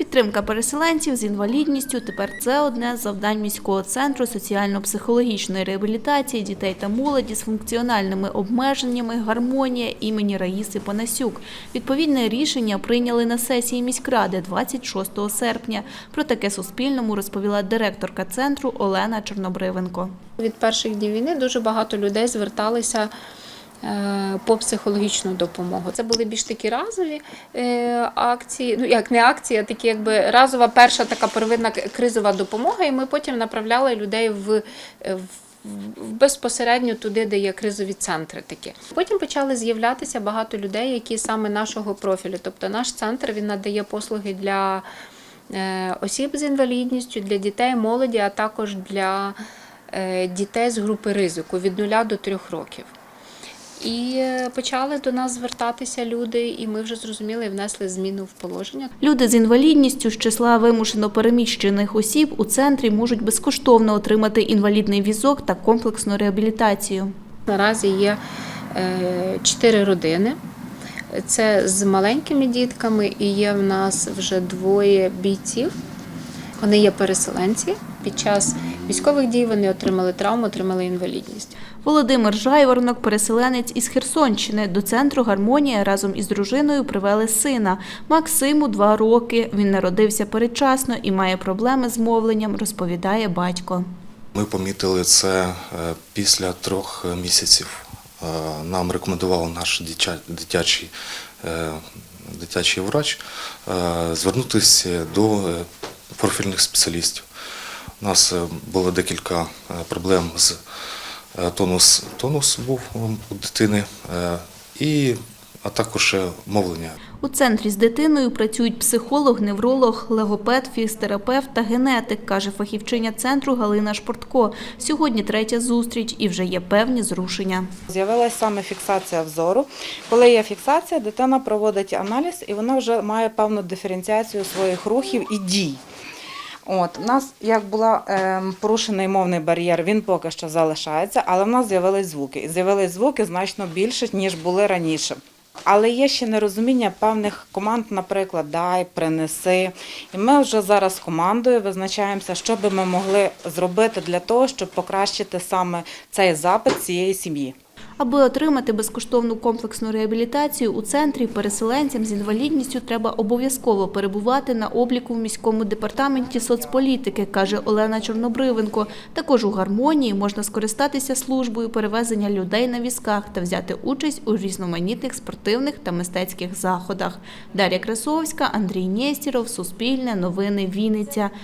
Підтримка переселенців з інвалідністю тепер це одне з завдань міського центру соціально-психологічної реабілітації дітей та молоді з функціональними обмеженнями гармонія імені Раїси Панасюк. Відповідне рішення прийняли на сесії міськради 26 серпня. Про таке Суспільному розповіла директорка центру Олена Чорнобривенко. Від перших днів війни дуже багато людей зверталися по психологічну допомогу. Це були більш такі разові е, акції, ну як не акції, а такі якби разова перша така первинна кризова допомога, і ми потім направляли людей в. е, в безпосередньо туди, де є кризові центри такі. Потім почали з'являтися багато людей, які саме нашого профілю. Тобто наш центр він надає послуги для е, осіб з інвалідністю, для дітей, молоді, а також для е, дітей з групи ризику від 0 до 3 років. І е, почали до нас звертатися люди, і ми вже зрозуміли і внесли зміну в положення. Люди з інвалідністю з числа вимушено переміщених осіб у центрі можуть безкоштовно отримати інвалідний візок та комплексну реабілітацію. Наразі є е, чотири родини. Це з маленькими дітками, і є в нас вже двоє бійців. Вони є переселенці. Під час військових дій вони отримали травму, отримали інвалідність. Володимир Жайворонок, переселенець із Херсонщини. До центру «Гармонія» разом із дружиною привели сина. Максиму два роки. Він народився передчасно і має проблеми з мовленням, розповідає батько. Ми помітили це е, після трьох місяців. Е, Нам рекомендував наш дитячий, е, дитячий врач звернутися до профільних спеціалістів. У нас е, було декілька е, проблем з е, тонус, тонус був у дитини, і, а також мовлення. У центрі з дитиною працюють психолог, невролог, логопед, фізтерапевт та генетик, каже фахівчиня центру Галина Шпортко. Сьогодні третя зустріч і вже є певні зрушення. З'явилася саме фіксація взору. Коли є фіксація, дитина проводить аналіз і вона вже має певну диференціацію своїх рухів і дій. От, у нас як була ем, порушений мовний бар'єр, він поки що залишається, але в нас з'явились звуки. І з'явились звуки значно більше, ніж були раніше. Але є ще нерозуміння певних команд, наприклад, дай, принеси. І ми вже зараз командою визначаємося, що би ми могли зробити для того, щоб покращити саме цей запит цієї сім'ї. Аби отримати безкоштовну комплексну реабілітацію у центрі, переселенцям з інвалідністю треба обов'язково перебувати на обліку в міському департаменті соцполітики, каже Олена Чорнобривенко. Також у гармонії можна скористатися службою перевезення людей на візках та взяти участь у різноманітних спортивних та мистецьких заходах. Дар'я Красовська, Андрій Нєстіров, Суспільне, Новини Вінниця.